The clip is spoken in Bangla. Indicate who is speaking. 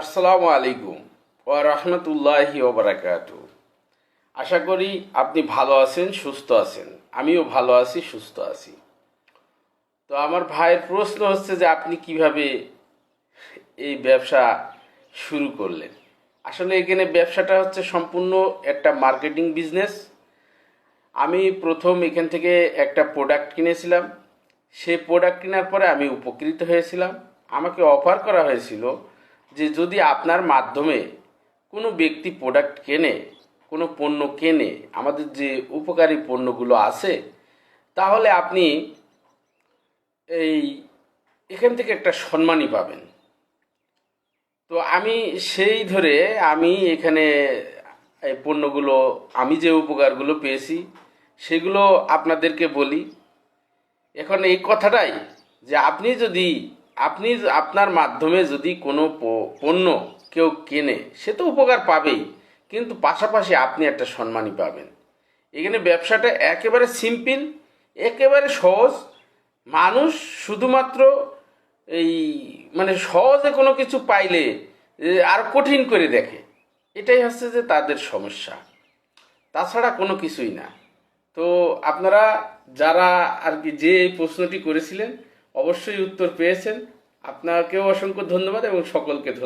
Speaker 1: আসসালামু আলাইকুম ওয়া রহমতুল্লাহি ওবরাকাত আশা করি আপনি ভালো আছেন, সুস্থ আছেন। আমিও ভালো আছি, সুস্থ আছি। তো আমার ভাইয়ের প্রশ্ন হচ্ছে যে আপনি কীভাবে এই ব্যবসা শুরু করলেন? আসলে এখানে ব্যবসাটা হচ্ছে সম্পূর্ণ একটা মার্কেটিং বিজনেস। আমি প্রথম এখান থেকে একটা প্রোডাক্ট কিনেছিলাম। সেই প্রোডাক্ট কেনার পরে আমি উপকৃত হয়েছিলাম। আমাকে অফার করা হয়েছিল যে যদি আপনার মাধ্যমে কোনো ব্যক্তি প্রোডাক্ট কেনে, কোনো পণ্য কেনে, আমাদের যে উপকারী পণ্যগুলো আছে, তাহলে আপনি এই এখান থেকে একটা সম্মানই পাবেন। তো আমি সেই ধরে আমি এখানে এই পণ্যগুলো, আমি যে উপকারগুলো পেয়েছি, সেগুলো আপনাদেরকে বলি। এখন এই কথাটাই যে আপনি যদি আপনি আপনার মাধ্যমে যদি কোনো পণ্য কেউ কেনে, সে তো উপকার পাবেই। কিন্তু পাশাপাশি আপনি একটা সম্মানই পাবেন। এখানে ব্যবসাটা একেবারে সিম্পল, একেবারে সহজ। মানুষ শুধুমাত্র এই মানে সহজে কোনো কিছু পাইলে আর কঠিন করে দেখে। এটাই হচ্ছে যে তাদের সমস্যা। তাছাড়া কোনো কিছুই না। তো আপনারা যারা আর কি যে এই প্রশ্নটি করেছিলেন অবশ্যই উত্তর পেয়েছেন। আপনাকেও অসংখ্য ধন্যবাদ এবং সকলকে ধন্যবাদ।